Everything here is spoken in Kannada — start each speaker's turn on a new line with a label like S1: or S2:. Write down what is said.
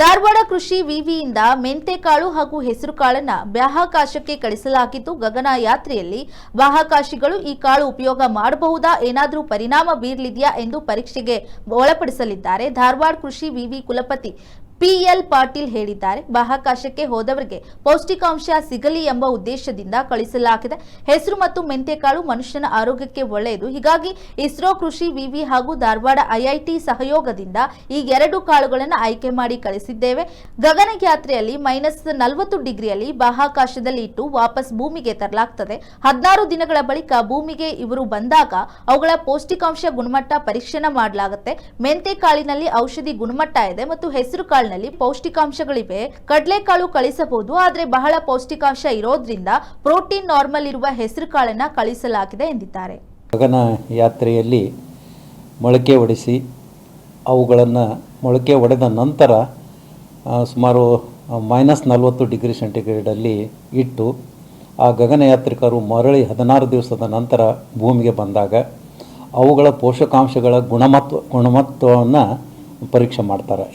S1: ಧಾರವಾಡ ಕೃಷಿ ವಿವಿಯಿಂದ ಮೆಂತೆಕಾಳು ಹಾಗೂ ಹೆಸರುಕಾಳನ್ನ ಬಾಹ್ಯಾಕಾಶಕ್ಕೆ ಕಳಿಸಲಾಗಿದ್ದು ಗಗನಯಾತ್ರೆಯಲ್ಲಿ ಬಾಹ್ಯಾಕಾಶಿಗಳು ಈ ಕಾಳು ಉಪಯೋಗ ಮಾಡಬಹುದಾ, ಏನಾದರೂ ಪರಿಣಾಮ ಬೀರಲಿದೆಯಾ ಎಂದು ಪರೀಕ್ಷೆಗೆ ಒಳಪಡಿಸಲಿದ್ದಾರೆ. ಧಾರವಾಡ ಕೃಷಿ ವಿವಿ ಕುಲಪತಿ ಪಿಎಲ್ ಪಾಟೀಲ್ ಹೇಳಿದ್ದಾರೆ. ಬಾಹ್ಯಾಕಾಶಕ್ಕೆ ಹೋದವರಿಗೆ ಪೌಷ್ಟಿಕಾಂಶ ಸಿಗಲಿ ಎಂಬ ಉದ್ದೇಶದಿಂದ ಕಳಿಸಲಾಗಿದೆ. ಹೆಸರು ಮತ್ತು ಮೆಂತೆಕಾಳು ಮನುಷ್ಯನ ಆರೋಗ್ಯಕ್ಕೆ ಒಳ್ಳೆಯದು. ಹೀಗಾಗಿ ಇಸ್ರೋ ಕೃಷಿ ವಿವಿ ಹಾಗೂ ಧಾರವಾಡ ಐಐಟಿ ಸಹಯೋಗದಿಂದ ಈ ಎರಡು ಕಾಳುಗಳನ್ನು ಆಯ್ಕೆ ಮಾಡಿ ಕಳಿಸಿದ್ದೇವೆ. ಗಗನಯಾತ್ರೆಯಲ್ಲಿ ಮೈನಸ್ ನಲವತ್ತು ಡಿಗ್ರಿಯಲ್ಲಿ ಬಾಹ್ಯಾಕಾಶದಲ್ಲಿ ಇಟ್ಟು ವಾಪಸ್ ಭೂಮಿಗೆ ತರಲಾಗ್ತದೆ. ಹದಿನಾರು ದಿನಗಳ ಬಳಿಕ ಭೂಮಿಗೆ ಇವರು ಬಂದಾಗ ಅವುಗಳ ಪೌಷ್ಟಿಕಾಂಶ ಗುಣಮಟ್ಟ ಪರೀಕ್ಷಣೆ ಮಾಡಲಾಗುತ್ತೆ. ಮೆಂತೆ ಕಾಳಿನಲ್ಲಿ ಔಷಧಿ ಗುಣಮಟ್ಟ ಇದೆ ಮತ್ತು ಹೆಸರು ಕಾಳಿನಲ್ಲಿ ಪೌಷ್ಟಿಕಾಂಶಗಳಿವೆ. ಕಡಲೆಕಾಳು ಕಳಿಸಬಹುದು, ಆದರೆ ಬಹಳ ಪೌಷ್ಟಿಕಾಂಶ ಇರೋದ್ರಿಂದ ಪ್ರೋಟೀನ್ ನಾರ್ಮಲ್ ಇರುವ ಹೆಸರು ಕಾಳನ್ನ ಕಳಿಸಲಾಗಿದೆ ಎಂದಿದ್ದಾರೆ.
S2: ಗಗನ ಯಾತ್ರೆಯಲ್ಲಿ ಮೊಳಕೆ ಒಡಿಸಿ, ಅವುಗಳನ್ನು ಮೊಳಕೆ ಒಡೆದ ನಂತರ ಸುಮಾರು ಮೈನಸ್ ನಲವತ್ತು ಡಿಗ್ರಿ ಸೆಂಟಿಗ್ರೇಡಲ್ಲಿ ಇಟ್ಟು, ಆ ಗಗನಯಾತ್ರಿಕರು ಮರಳಿ ಹದಿನಾರು ದಿವಸದ ನಂತರ ಭೂಮಿಗೆ ಬಂದಾಗ, ಅವುಗಳ ಪೋಷಕಾಂಶಗಳ ಗುಣಮತ್ವ, ಗುಣಮತ್ವವನ್ನು ಪರೀಕ್ಷೆ ಮಾಡ್ತಾರೆ.